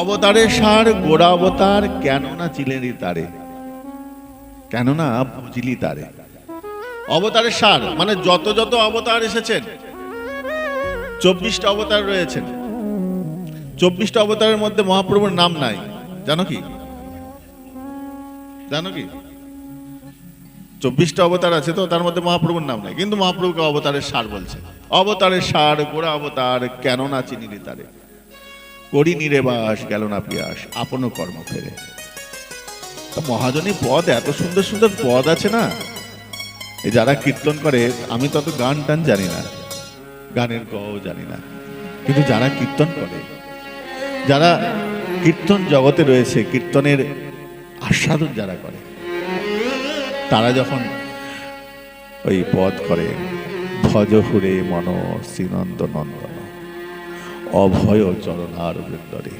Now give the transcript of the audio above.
অবতারের সার, গোড়া অবতার, কেন না চিলেনি তারে? কেন না বুঝলি তারে? অবতারের সার মানে যত যত অবতার এসেছেন, চব্বিশটা অবতার রয়েছেন। চব্বিশটা অবতারের মধ্যে মহাপ্রভুর নাম নাই। জানো কি? জানো কি? চব্বিশটা অবতার আছে তো, তার মধ্যে মহাপ্রভুর নাম নাই। কিন্তু মহাপ্রভুকে অবতারের সার বলছে। অবতারের সার, গোড়া অবতার, কেন না চিনিলি তারে? করি নিরে বাস, গেল না পিয়াস আপন কর্ম ফেরে। মহাজনী পদ, এত সুন্দর সুন্দর পদ আছে না? যারা কীর্তন করে, আমি তত গান টান জানি না, গানের গও জানি না। কিন্তু যারা কীর্তন করে, যারা কীর্তন জগতে রয়েছে, কীর্তনের আস্বাদন যারা করে, তারা যখন ওই পদ করে, ভজ হুরে মন শ্রীনন্দ নন্দন অভয় চরণার বৃন্দরে